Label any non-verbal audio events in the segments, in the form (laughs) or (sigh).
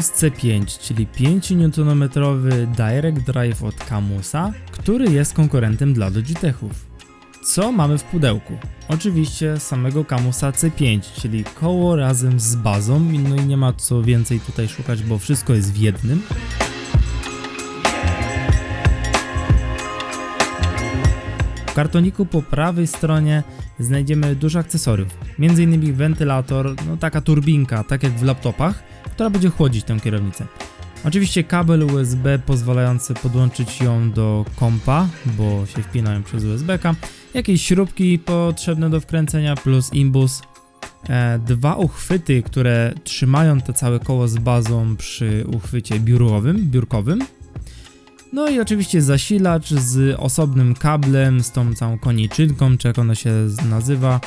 Camus C5, czyli 5 Nm Direct Drive od Camusa, który jest konkurentem dla Logitechów. Co mamy w pudełku? Oczywiście samego Camusa C5, czyli koło razem z bazą, no i nie ma co więcej tutaj szukać, bo wszystko jest w jednym. W kartoniku po prawej stronie znajdziemy dużo akcesoriów, m.in. wentylator, no taka turbinka, tak jak w laptopach, która będzie chłodzić tę kierownicę. Oczywiście kabel USB pozwalający podłączyć ją do kompa, bo się wpinają przez USB-ka, jakieś śrubki potrzebne do wkręcenia plus imbus, e, dwa uchwyty, które trzymają to całe koło z bazą przy uchwycie biurowym, biurkowym, no i oczywiście zasilacz z osobnym kablem, z tą całą koniczynką, czy jak ono się nazywa,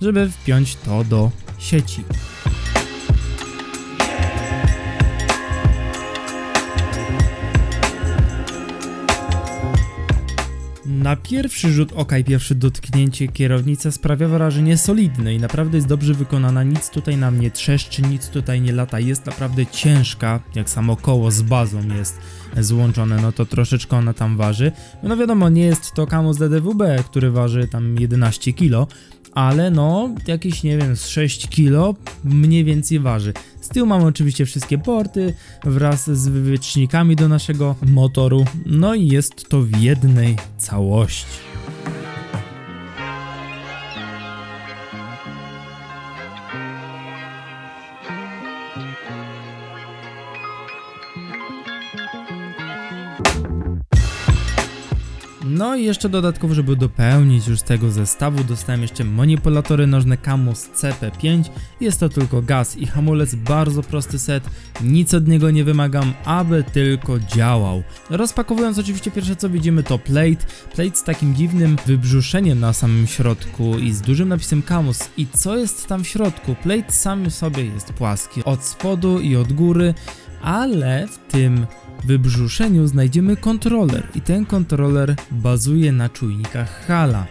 żeby wpiąć to do sieci. Na pierwszy rzut oka i pierwsze dotknięcie kierownica sprawia wrażenie solidne i naprawdę jest dobrze wykonana, nic tutaj nam nie trzeszczy, nic tutaj nie lata, jest naprawdę ciężka, jak samo koło z bazą jest złączone, no to troszeczkę ona tam waży. No wiadomo, nie jest to Camus DDWB, który waży tam 11 kg, ale no jakieś nie wiem, z 6 kg mniej więcej waży. Z tyłu mamy oczywiście wszystkie porty wraz z wywiecznikami do naszego motoru, no i jest to w jednej całości. No i jeszcze dodatkowo, żeby dopełnić już tego zestawu, dostałem jeszcze manipulatory nożne Camus CP5. Jest to tylko gaz i hamulec, bardzo prosty set, nic od niego nie wymagam, aby tylko działał. Rozpakowując oczywiście pierwsze co widzimy to plate, plate z takim dziwnym wybrzuszeniem na samym środku i z dużym napisem Camus. I co jest tam w środku? Plate sam sobie jest płaski, od spodu i od góry, ale w tym wybrzuszeniu znajdziemy kontroler i ten kontroler bazuje na czujnikach Hala.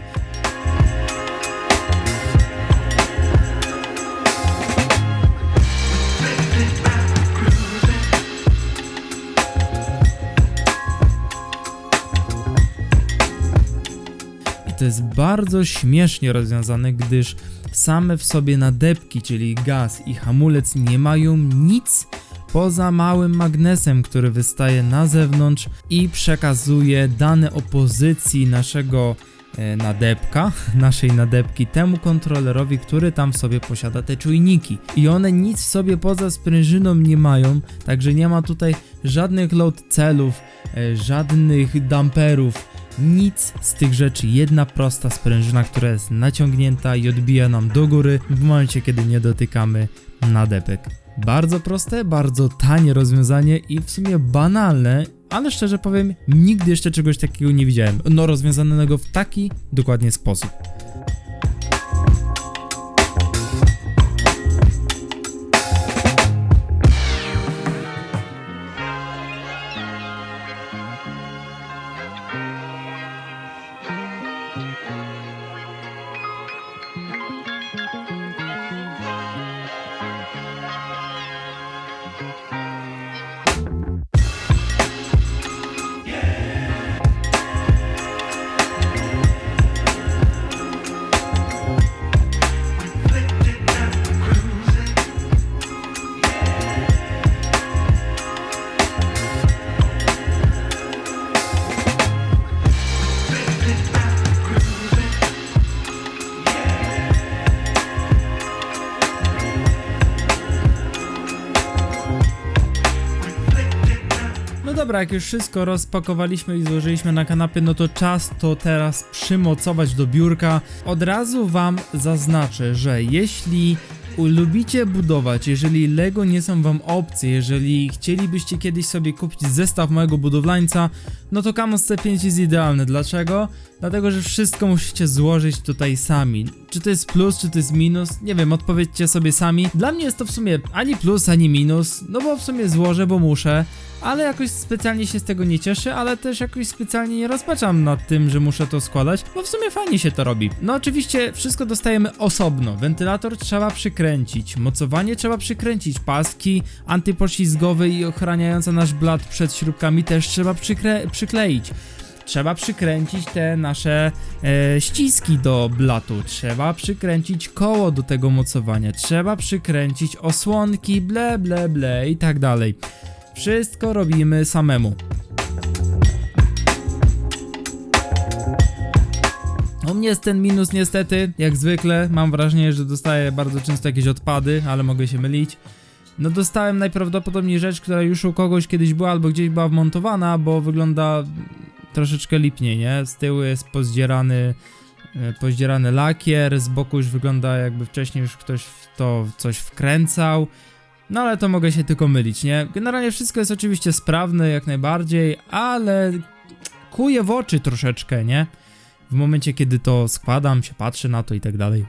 I to jest bardzo śmiesznie rozwiązane, gdyż same w sobie nadepki, czyli gaz i hamulec nie mają nic poza małym magnesem, który wystaje na zewnątrz i przekazuje dane o pozycji naszego e, nadepka, (laughs) naszej nadepki temu kontrolerowi, który tam w sobie posiada te czujniki. I one nic w sobie poza sprężyną nie mają, także nie ma tutaj żadnych load celów, e, żadnych damperów, nic z tych rzeczy. Jedna prosta sprężyna, która jest naciągnięta i odbija nam do góry w momencie, kiedy nie dotykamy nadepek. Bardzo proste, bardzo tanie rozwiązanie i w sumie banalne, ale szczerze powiem, nigdy jeszcze czegoś takiego nie widziałem. No, rozwiązanego w taki dokładnie sposób. Dobra, jak już wszystko rozpakowaliśmy i złożyliśmy na kanapie, no to czas to teraz przymocować do biurka. Od razu wam zaznaczę, że jeśli lubicie budować, jeżeli Lego nie są wam opcje, jeżeli chcielibyście kiedyś sobie kupić zestaw małego budowlańca, no to Camus C5 jest idealny. Dlaczego? Dlatego, że wszystko musicie złożyć tutaj sami. Czy to jest plus, czy to jest minus? Nie wiem, odpowiedzcie sobie sami. Dla mnie jest to w sumie ani plus, ani minus, no bo w sumie złożę, bo muszę. ale jakoś specjalnie się z tego nie cieszę, ale też jakoś specjalnie nie rozpaczam nad tym, że muszę to składać, bo w sumie fajnie się to robi. No oczywiście wszystko dostajemy osobno. Wentylator trzeba przykręcić, mocowanie trzeba przykręcić, paski antypoślizgowe i ochraniające nasz blat przed śrubkami też trzeba przykleić. Trzeba przykręcić te nasze e, ściski do blatu, trzeba przykręcić koło do tego mocowania, trzeba przykręcić osłonki, ble, ble, ble i tak dalej. Wszystko robimy samemu. U mnie jest ten minus niestety, jak zwykle, mam wrażenie, że dostaję bardzo często jakieś odpady, ale mogę się mylić. No dostałem najprawdopodobniej rzecz, która już u kogoś kiedyś była albo gdzieś była wmontowana, bo wygląda troszeczkę lipnie, nie? Z tyłu jest pozdzierany, e, pozdzierany lakier, z boku już wygląda jakby wcześniej już ktoś w to coś wkręcał. No ale to mogę się tylko mylić, nie? Generalnie wszystko jest oczywiście sprawne jak najbardziej, ale kuje w oczy troszeczkę, nie? W momencie kiedy to składam, się patrzę na to i tak dalej.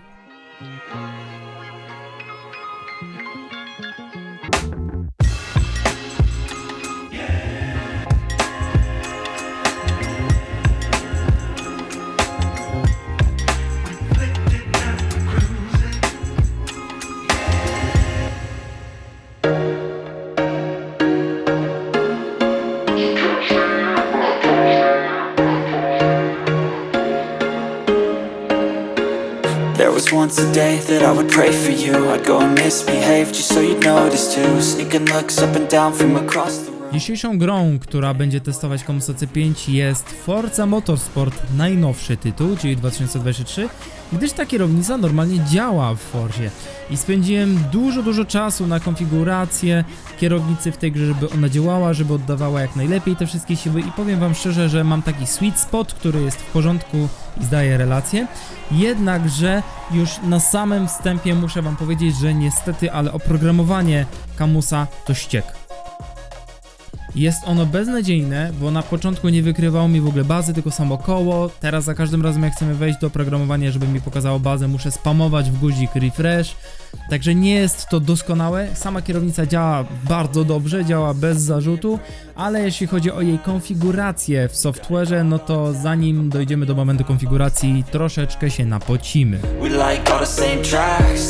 Was once a day that I would pray for you. I'd go and misbehave just so you'd notice too. Sneaking looks up and down from across the Dzisiejszą grą, która będzie testować Komusa C5 jest Forza Motorsport, najnowszy tytuł, czyli 2023, gdyż ta kierownica normalnie działa w Forzie. I spędziłem dużo, dużo czasu na konfigurację kierownicy w tej grze, żeby ona działała, żeby oddawała jak najlepiej te wszystkie siły i powiem wam szczerze, że mam taki sweet spot, który jest w porządku i zdaje relację. Jednakże już na samym wstępie muszę wam powiedzieć, że niestety, ale oprogramowanie Kamusa to ściek. Jest ono beznadziejne, bo na początku nie wykrywało mi w ogóle bazy, tylko samo koło. Teraz za każdym razem jak chcemy wejść do oprogramowania, żeby mi pokazało bazę, muszę spamować w guzik refresh. Także nie jest to doskonałe. Sama kierownica działa bardzo dobrze, działa bez zarzutu, ale jeśli chodzi o jej konfigurację w software'ze, no to zanim dojdziemy do momentu konfiguracji, troszeczkę się napocimy. We like all the same tracks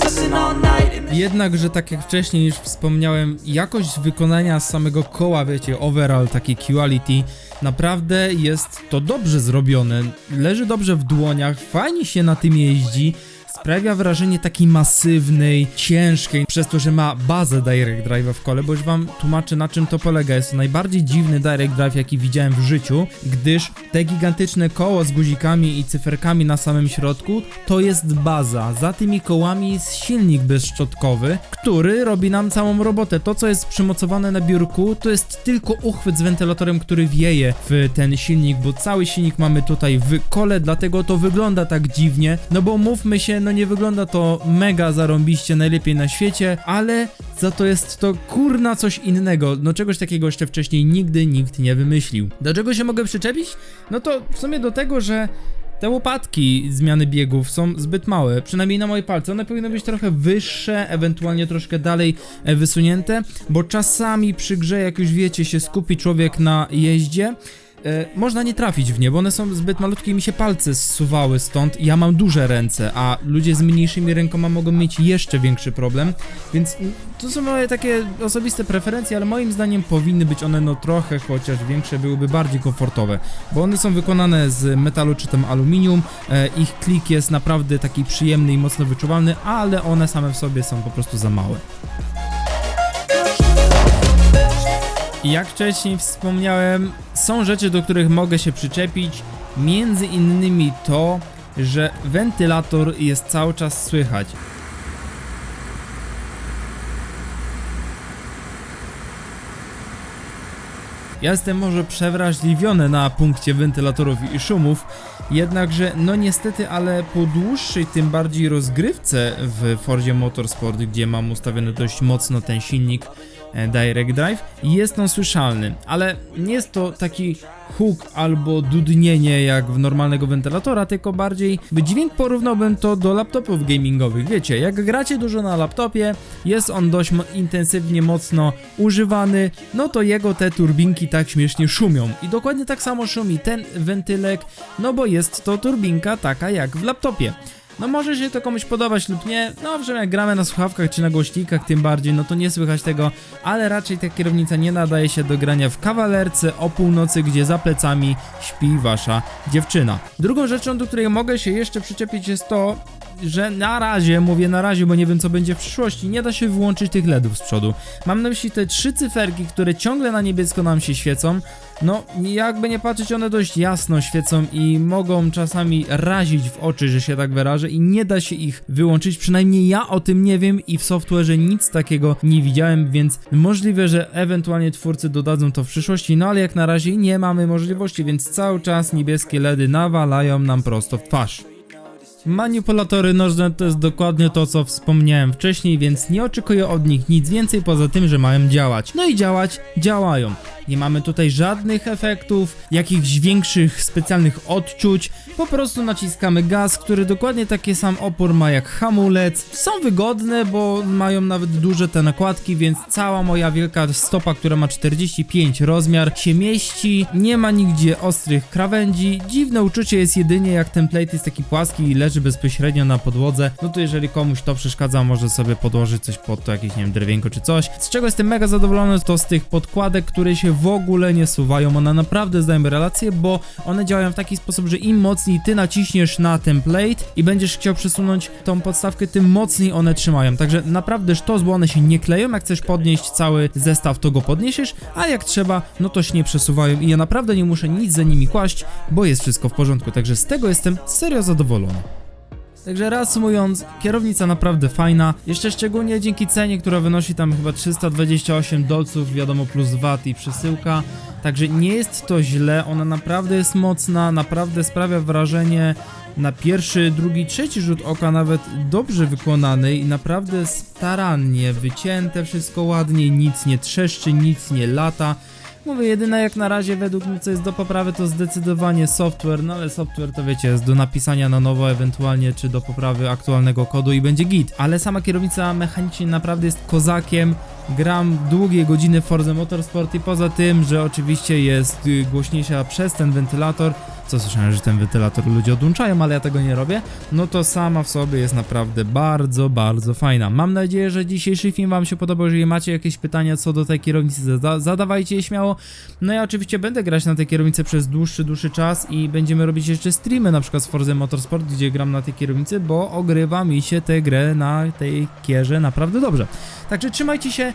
Jednakże tak jak wcześniej już wspomniałem, jakość wykonania samego koła, wiecie, overall, taki quality, naprawdę jest to dobrze zrobione. Leży dobrze w dłoniach, fajnie się na tym jeździ. Sprawia wrażenie takiej masywnej, ciężkiej, przez to, że ma bazę Direct Drive'a w kole, bo już wam tłumaczę na czym to polega. Jest to najbardziej dziwny Direct Drive, jaki widziałem w życiu, gdyż te gigantyczne koło z guzikami i cyferkami na samym środku to jest baza. Za tymi kołami jest silnik bezszczotkowy, który robi nam całą robotę. To, co jest przymocowane na biurku, to jest tylko uchwyt z wentylatorem, który wieje w ten silnik, bo cały silnik mamy tutaj w kole, dlatego to wygląda tak dziwnie. No bo mówmy się, no nie wygląda to mega zarąbiście, najlepiej na świecie, ale za to jest to kurna coś innego. No czegoś takiego jeszcze wcześniej nigdy nikt nie wymyślił. Do czego się mogę przyczepić? No to w sumie do tego, że te łopatki zmiany biegów są zbyt małe, przynajmniej na moje palce. One powinny być trochę wyższe, ewentualnie troszkę dalej e, wysunięte, bo czasami przy grze, jak już wiecie, się skupi człowiek na jeździe. E, można nie trafić w nie, bo one są zbyt malutkie i mi się palce zsuwały stąd. Ja mam duże ręce, a ludzie z mniejszymi rękoma mogą mieć jeszcze większy problem, więc to są moje takie osobiste preferencje, ale moim zdaniem powinny być one no trochę chociaż większe, byłyby bardziej komfortowe, bo one są wykonane z metalu czy tam aluminium, e, ich klik jest naprawdę taki przyjemny i mocno wyczuwalny, ale one same w sobie są po prostu za małe. Jak wcześniej wspomniałem, są rzeczy, do których mogę się przyczepić, między innymi to, że wentylator jest cały czas słychać. Ja jestem może przewrażliwiony na punkcie wentylatorów i szumów, jednakże no niestety, ale po dłuższej, tym bardziej rozgrywce w Fordzie Motorsport, gdzie mam ustawiony dość mocno ten silnik, Direct Drive jest on słyszalny, ale nie jest to taki huk albo dudnienie jak w normalnego wentylatora, tylko bardziej dźwięk porównałbym to do laptopów gamingowych. Wiecie, jak gracie dużo na laptopie, jest on dość intensywnie, mocno używany, no to jego te turbinki tak śmiesznie szumią. I dokładnie tak samo szumi ten wentylek, no bo jest to turbinka taka jak w laptopie. No może się to komuś podobać lub nie, no owszem jak gramy na słuchawkach czy na głośnikach tym bardziej, no to nie słychać tego, ale raczej ta kierownica nie nadaje się do grania w kawalerce o północy, gdzie za plecami śpi wasza dziewczyna. Drugą rzeczą, do której mogę się jeszcze przyczepić jest to, że na razie, mówię na razie, bo nie wiem co będzie w przyszłości, nie da się wyłączyć tych LEDów z przodu. Mam na myśli te trzy cyferki, które ciągle na niebiesko nam się świecą. No, jakby nie patrzeć, one dość jasno świecą i mogą czasami razić w oczy, że się tak wyrażę, i nie da się ich wyłączyć. Przynajmniej ja o tym nie wiem i w software'ze nic takiego nie widziałem, więc możliwe, że ewentualnie twórcy dodadzą to w przyszłości, no ale jak na razie nie mamy możliwości, więc cały czas niebieskie LEDy nawalają nam prosto w twarz. Manipulatory nożne to jest dokładnie to, co wspomniałem wcześniej, więc nie oczekuję od nich nic więcej poza tym, że mają działać. No i działać, działają. Nie mamy tutaj żadnych efektów, jakichś większych specjalnych odczuć. Po prostu naciskamy gaz, który dokładnie taki sam opór ma jak hamulec. Są wygodne, bo mają nawet duże te nakładki, więc cała moja wielka stopa, która ma 45 rozmiar, się mieści. Nie ma nigdzie ostrych krawędzi. Dziwne uczucie jest jedynie jak ten plate jest taki płaski i leży bezpośrednio na podłodze. No to jeżeli komuś to przeszkadza, może sobie podłożyć coś pod to, jakieś nie wiem, drewienko czy coś. Z czego jestem mega zadowolony, to z tych podkładek, które się w ogóle nie suwają. One naprawdę zdają relację, bo one działają w taki sposób, że im mocniej ty naciśniesz na ten plate i będziesz chciał przesunąć tą podstawkę, tym mocniej one trzymają. Także naprawdę sztos, bo one się nie kleją. Jak chcesz podnieść cały zestaw, to go podniesiesz, a jak trzeba, no to się nie przesuwają i ja naprawdę nie muszę nic za nimi kłaść, bo jest wszystko w porządku. Także z tego jestem serio zadowolony. Także reasumując, kierownica naprawdę fajna, jeszcze szczególnie dzięki cenie, która wynosi tam chyba 328 dolców, wiadomo plus VAT i przesyłka, także nie jest to źle, ona naprawdę jest mocna, naprawdę sprawia wrażenie na pierwszy, drugi, trzeci rzut oka nawet dobrze wykonany i naprawdę starannie wycięte, wszystko ładnie, nic nie trzeszczy, nic nie lata. Mówię, jedyne jak na razie według mnie co jest do poprawy to zdecydowanie software, no ale software to wiecie, jest do napisania na nowo ewentualnie, czy do poprawy aktualnego kodu i będzie git. Ale sama kierownica mechanicznie naprawdę jest kozakiem, gram długie godziny Forza Motorsport i poza tym, że oczywiście jest y, głośniejsza przez ten wentylator, co słyszałem, że ten wentylator ludzie odłączają, ale ja tego nie robię, no to sama w sobie jest naprawdę bardzo, bardzo fajna. Mam nadzieję, że dzisiejszy film wam się podobał, jeżeli macie jakieś pytania co do tej kierownicy, zada zadawajcie je śmiało. No ja oczywiście będę grać na tej kierownicy przez dłuższy, dłuższy czas i będziemy robić jeszcze streamy, na przykład z Forza Motorsport, gdzie gram na tej kierownicy, bo ogrywa mi się tę grę na tej kierze naprawdę dobrze. Także trzymajcie się